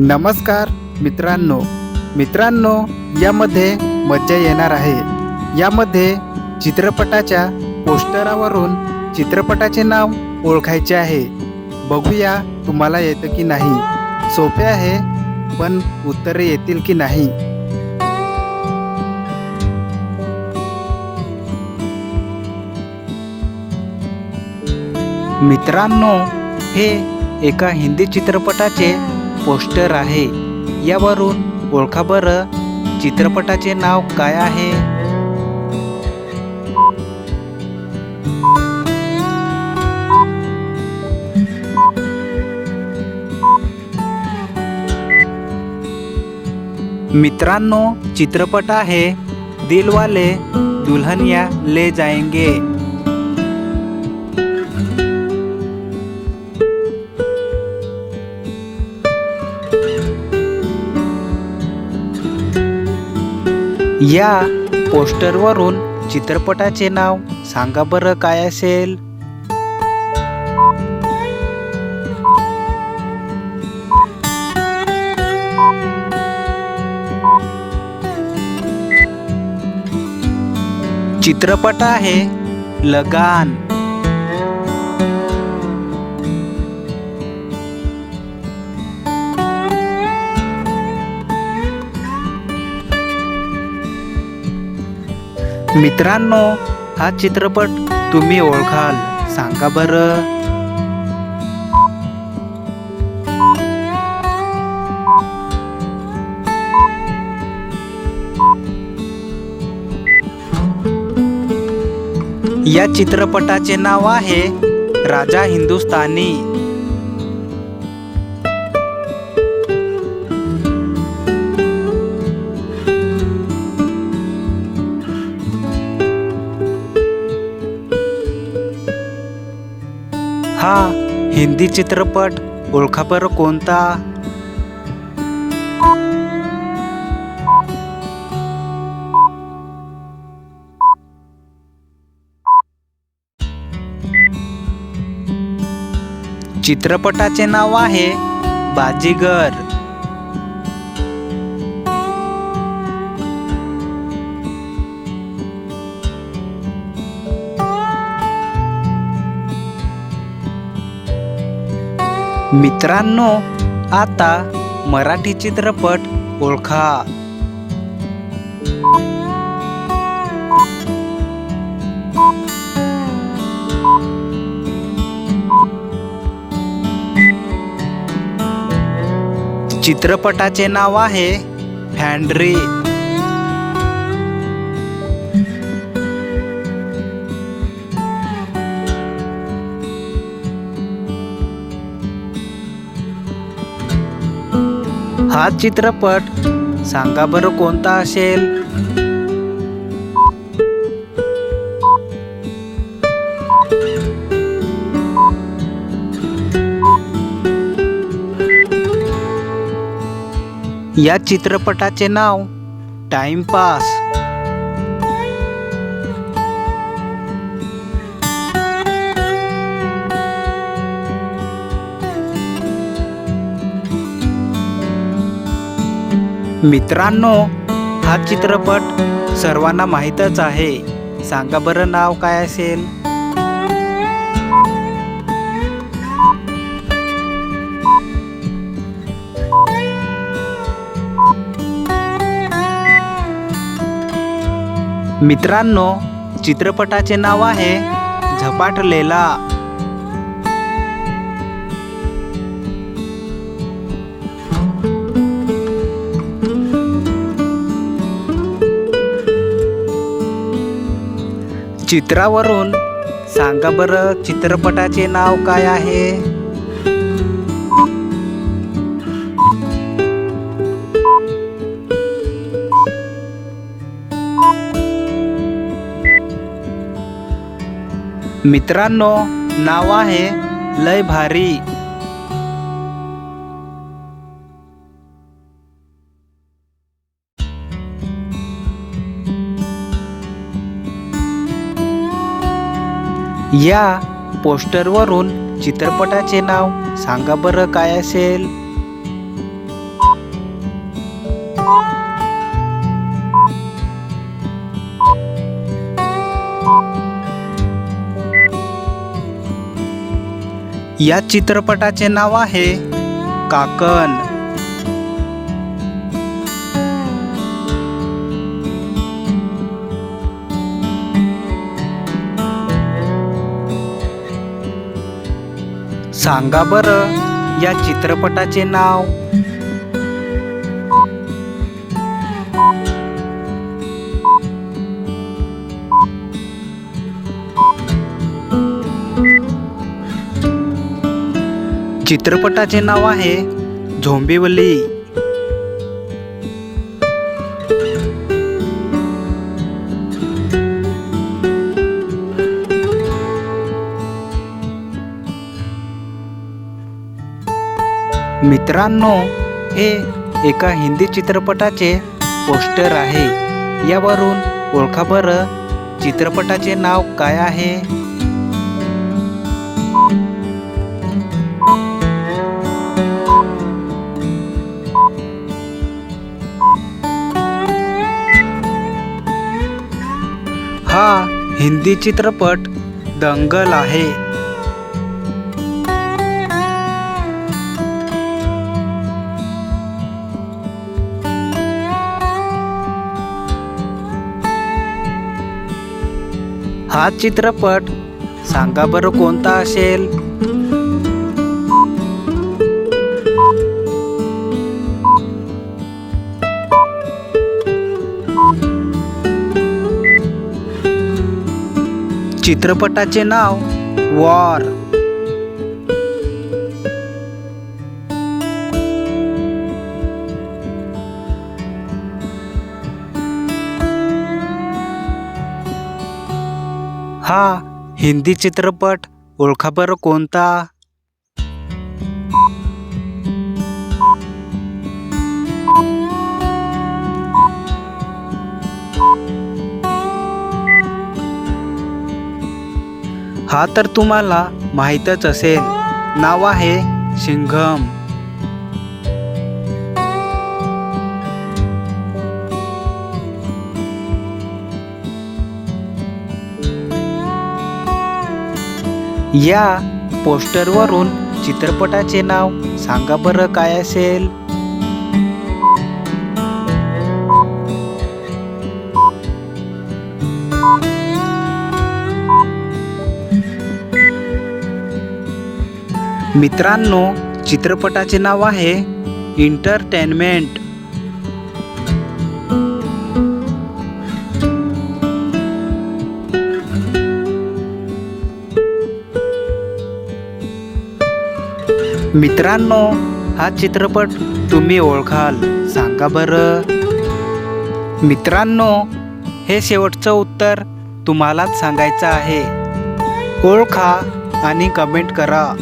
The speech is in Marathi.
नमस्कार मित्रांनो. मित्रांनो यामध्ये मज्जा येणार आहे. यामध्ये चित्रपटाच्या पोस्टरावरून चित्रपटाचे नाव ओळखायचे आहे. बघूया तुम्हाला येतं की नाही. सोपे आहे पण उत्तरे येतील की नाही. मित्रांनो हे एका हिंदी चित्रपटाचे पोस्टर आहे. यावरून ओळखा बरं. चित्रपटाचे नाव काय आहे? मित्रांनो चित्रपट आहे दिलवाले दुल्हनिया ले जाएंगे. या पोस्टरवरून चित्रपटाचे नाव सांगा बरं काय असेल? चित्रपट आहे लगान. मित्रांनो हा चित्रपट तुम्ही ओळखाल. सांगा बरं. या चित्रपटाचे नाव आहे राजा हिंदुस्तानी हा हिंदी चित्रपट ओळखा कोणता? चित्रपटाचे नाव आहे बाजीगर. मित्रांनो आता मराठी चित्रपट ओळखा. चित्रपटाचे नाव आहे फॅन्ड्री. हा चित्रपट सांगा बरं कोणता असेल? या चित्रपटाचे नाव टाइमपास मित्रांनो हा चित्रपट सर्वांना माहीतच आहे. सांगा बरं नाव काय असेल? मित्रांनो चित्रपटाचे नाव आहे झपाटलेला. चित्रावरून सांगा बरं चित्रपटाचे नाव काय आहे? मित्रांनो नाव आहे लय भारी. या पोस्टरवरून चित्रपटाचे नाव सांगा बरं काय असेल? या चित्रपटाचे नाव आहे काकण. सांगा बरं या चित्रपटाचे नाव. चित्रपटाचे नाव आहे झोंबिवली. मित्रांनो हे एका हिंदी चित्रपटाचे पोस्टर आहे. यावरून ओळखा बरं. चित्रपटाचे नाव काय आहे? हा हिंदी चित्रपट दंगल आहे. हा चित्रपट सांगा बरं कोणता असेल? चित्रपटाचे नाव वॉर. हा हिंदी चित्रपट ओळखा बरं कोणता? हा तर तुम्हाला माहीतच असेल. नाव आहे सिंघम या पोस्टरवरून चित्रपटाचे नाव सांगा बरं काय असेल? मित्रांनो चित्रपटाचे नाव आहे इंटरटेनमेंट मित्रांनो हा चित्रपट तुम्ही ओळखाल. सांगा बरं. मित्रांनो हे शेवटचं उत्तर तुम्हालाच सांगायचं आहे. ओळखा आणि कमेंट करा.